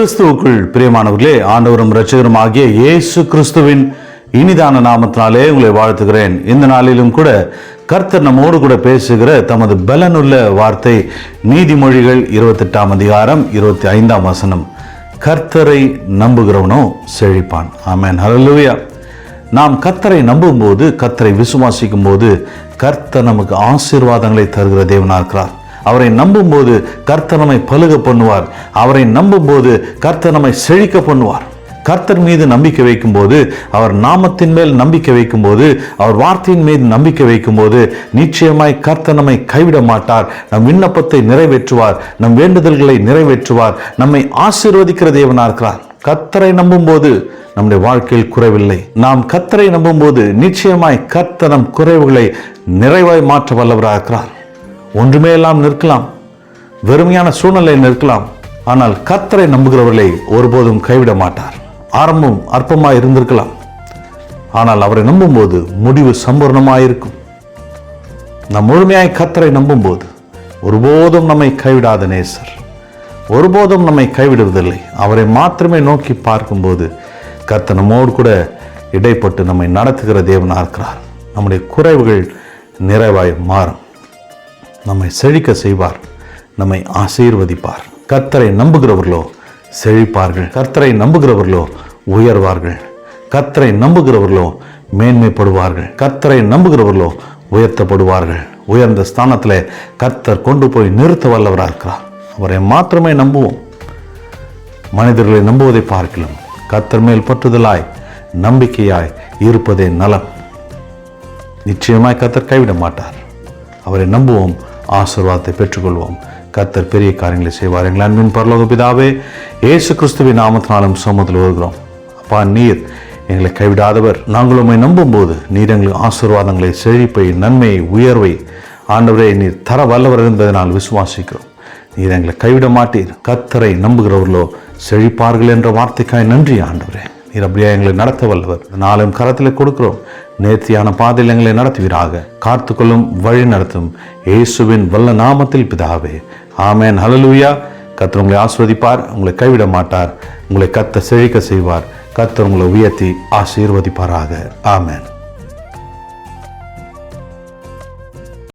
கிறிஸ்துவுக்குள். பிரியமானவர்களே ஆண்டவரும் ரட்சகரும் ஆகிய இயேசு கிறிஸ்துவின் இனிதான நாமத்தினாலே உங்களை வாழ்த்துகிறேன். இந்த நாளிலும் கூட கர்த்தர் நம்மோடு கூட பேசுகிற தமது பலனுள்ள வார்த்தை நீதிமொழிகள் இருபத்தெட்டாம் அதிகாரம் இருபத்தி ஐந்தாம் வசனம். கர்த்தரை நம்புகிறவனோ செழிப்பான். ஆமேன். ஹalleluya. நாம் கர்த்தரை நம்பும்போது கர்த்தரை விசுவாசிக்கும் போது கர்த்தர் நமக்கு ஆசீர்வாதங்களை தருகிற தேவனாக இருக்கிறார். அவரை நம்பும்போது கர்த்தர் நம்மை பழுக பண்ணுவார். அவரை நம்பும்போது கர்த்தர் நம்மை செழிக்க பண்ணுவார். கர்த்தர் மீது நம்பிக்கை வைக்கும்போது அவர் நாமத்தின் மேல் நம்பிக்கை வைக்கும்போது அவர் வார்த்தையின் மீது நம்பிக்கை வைக்கும்போது நிச்சயமாய் கர்த்தர் நம்மை கைவிட மாட்டார். நம் விண்ணப்பத்தை நிறைவேற்றுவார். நம் வேண்டுதல்களை நிறைவேற்றுவார். நம்மை ஆசீர்வதிக்கிற தேவனா இருக்கிறார். கர்த்தரை நம்பும்போது நம்முடைய வாழ்க்கையில் குறைவில்லை. நாம் கர்த்தரை நம்பும்போது நிச்சயமாய் கர்த்தர் நம் குறைவுகளை நிறைவாய் மாற்ற வல்லவராக இருக்கிறார். ஒன்றுமே எல்லாம் நிற்கலாம். வெறுமையான சூழ்நிலை நிற்கலாம். ஆனால் கத்தரை நம்புகிறவர்களை ஒருபோதும் கைவிட மாட்டார். ஆரம்பம் அற்பமாக இருந்திருக்கலாம். ஆனால் அவரை நம்பும்போது முடிவு சம்பூர்ணமாயிருக்கும் நம் முழுமையாய் கத்தரை நம்பும்போது ஒருபோதும் நம்மை கைவிடாத நேசர். ஒருபோதும் நம்மை கைவிடுவதில்லை. அவரை மாத்திரமே நோக்கி பார்க்கும்போது கர்த்தர் நம்மோடு கூட இடைப்பட்டு நம்மை நடத்துகிற தேவனாக இருக்கிறார் நம்முடைய குறைவுகள் நிறைவாய் மாறும். நம்மை செழிக்க செய்வார் நம்மை ஆசீர்வதிப்பார். கர்த்தரை நம்புகிறவர்களோ செழிப்பார்கள். கர்த்தரை நம்புகிறவர்களோ உயர்வார்கள். கர்த்தரை நம்புகிறவர்களோ மேன்மைப்படுவார்கள். கர்த்தரை நம்புகிறவர்களோ உயர்த்தப்படுவார்கள். உயர்ந்த ஸ்தானத்தில் கர்த்தர் கொண்டு போய் நிறுத்த வல்லவராக இருக்கிறார். அவரை மாத்திரமே நம்புவோம். மனிதர்களை நம்புவதை பார்க்கலாம். கர்த்தர் மேல் பற்றுதலாய் நம்பிக்கையாய் இருப்பதே நலம். நிச்சயமாய் கத்தர் கைவிட மாட்டார். அவரை நம்புவோம். ஆசீர்வாதத்தை பெற்றுக்கொள்வோம். கத்தர் பெரிய காரியங்களை செய்வார். எங்கள் அன்பின் பரலோக பிதாவே இயேசு கிறிஸ்துவின் நாமத்தினாலும் சமூகத்தில் வருகிறோம் அப்பா நீர் எங்களை கைவிடாதவர். நாங்கள் நம்பும் நம்பும்போது நீர் எங்களுக்கு ஆசீர்வாதங்களை செழிப்பை நன்மையை உயர்வை. ஆண்டவரே நீர் தர வல்லவர் என்பதனால் விசுவாசிக்கிறோம். நீர் எங்களை கைவிட மாட்டீர். கத்தரை நம்புகிறவர்களோ செழிப்பார்கள் என்ற வார்த்தைக்காய் நன்றி ஆண்டவரே. நீர் அப்படியே எங்களை நடத்த வல்லவர். நாளும் கரத்தில் கொடுக்கிறோம். நேர்த்தியான பாதையில் எங்களை நடத்துவீராக. காத்துக்கொள்ளும் வழி நடத்தும். இயேசுவின் வல்ல நாமத்தில் பிதாவே. ஆமேன். ஹலலூயா கத்தர் உங்களை ஆஸ்வதிப்பார் உங்களை கைவிட மாட்டார். உங்களை கத்த செழிக்க செய்வார். கத்தர் உங்களை உயர்த்தி ஆசீர்வதிப்பாராக. ஆமேன்.